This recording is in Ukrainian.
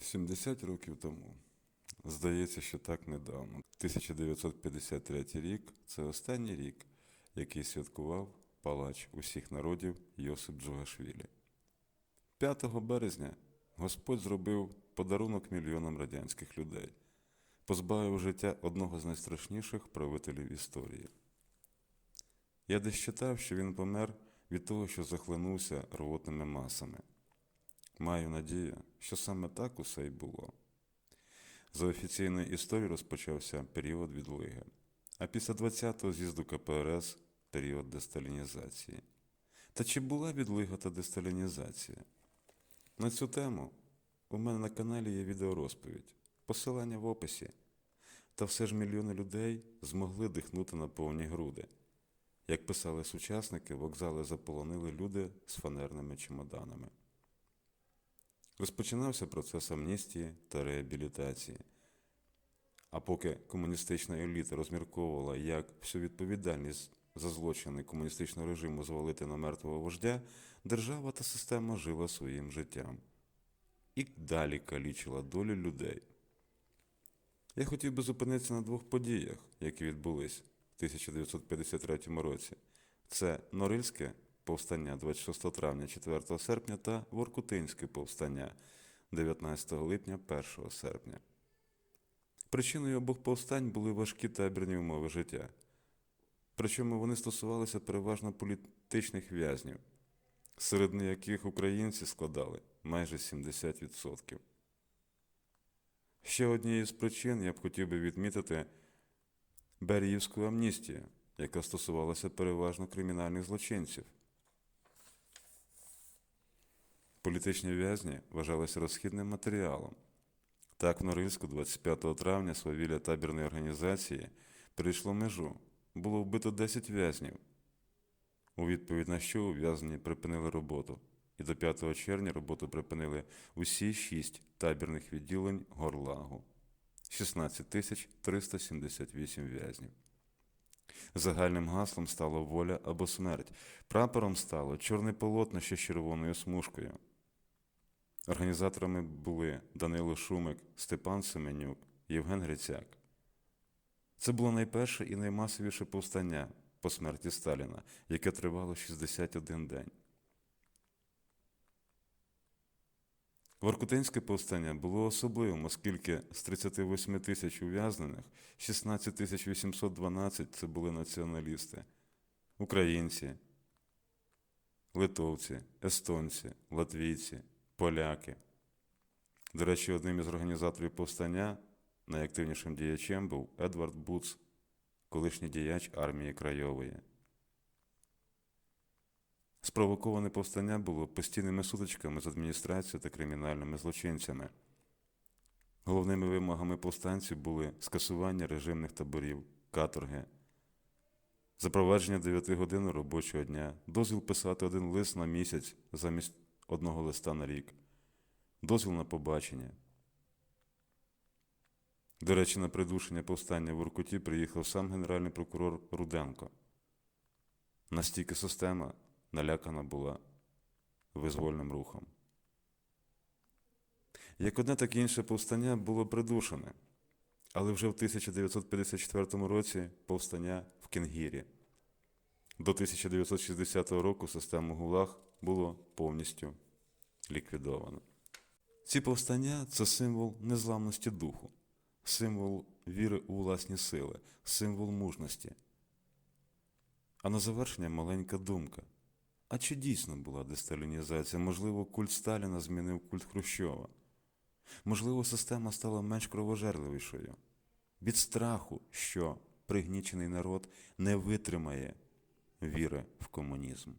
70 років тому. Здається, що так недавно. 1953 рік це останній рік, який святкував палач усіх народів Йосип Джугашвілі. 5 березня Господь зробив подарунок мільйонам радянських людей, позбавив життя одного з найстрашніших правителів історії. Я десь читав, що він помер від того, що захлинувся рвотними масами. Маю надію, що саме так усе й було. За офіційною історією розпочався період відлиги, а після 20-го з'їзду КПРС період десталінізації. Та чи була відлига та десталінізація? На цю тему у мене на каналі є відеорозповідь, посилання в описі. Та все ж мільйони людей змогли дихнути на повні груди. Як писали сучасники, вокзали заполонили люди з фанерними чемоданами. Розпочинався процес амністії та реабілітації. А поки комуністична еліта розмірковувала, як всю відповідальність за злочини комуністичного режиму звалити на мертвого вождя, держава та система жила своїм життям і далі калічила долю людей. Я хотів би зупинитися на двох подіях, які відбулись в 1953 році. Це Норильське повстання 26 травня 4 серпня та Воркутинське повстання 19 липня 1 серпня. Причиною обох повстань були важкі табірні умови життя. Причому вони стосувалися переважно політичних в'язнів, серед яких українці складали майже 70%. Ще однією з причин я б хотів би відмітити Беріївську амністію, яка стосувалася переважно кримінальних злочинців. Політичні в'язні вважалися розхідним матеріалом. Так, в Норильську 25 травня свавілля табірної організації перейшло межу. Було вбито 10 в'язнів. У відповідь на що ув'язнені припинили роботу. І до 5 червня роботу припинили усі шість табірних відділень Горлагу 16 378 в'язнів. Загальним гаслом стало воля або смерть. Прапором стало чорне полотнище з червоною смужкою. Організаторами були Данило Шумик, Степан Семенюк, Євген Грицяк. Це було найперше і наймасовіше повстання по смерті Сталіна, яке тривало 61 день. Воркутинське повстання було особливим, оскільки з 38 тисяч ув'язнених 16 тисяч 812 це були націоналісти, українці, литовці, естонці, латвійці, поляки. До речі, одним із організаторів повстання найактивнішим діячем був Едвард Буц, колишній діяч армії Крайової. Спровоковане повстання було постійними сутичками з адміністрацією та кримінальними злочинцями. Головними вимогами повстанців були скасування режимних таборів, каторги, запровадження 9 годин робочого дня, дозвіл писати один лист на місяць замість одного листа на рік, дозвіл на побачення. До речі, на придушення повстання в Уркуті приїхав сам генеральний прокурор Руденко. Настільки система налякана була визвольним рухом. Як одне, так і інше повстання було придушене, але вже в 1954 році повстання в Кенгірі. До 1960 року систему ГУЛАГ було повністю ліквідовано. Ці повстання це символ незламності духу, символ віри у власні сили, символ мужності. А на завершення маленька думка. А чи дійсно була десталінізація? Можливо, культ Сталіна змінив культ Хрущова? Можливо, система стала менш кровожерливішою від страху, що пригнічений народ не витримає віри в комунізм.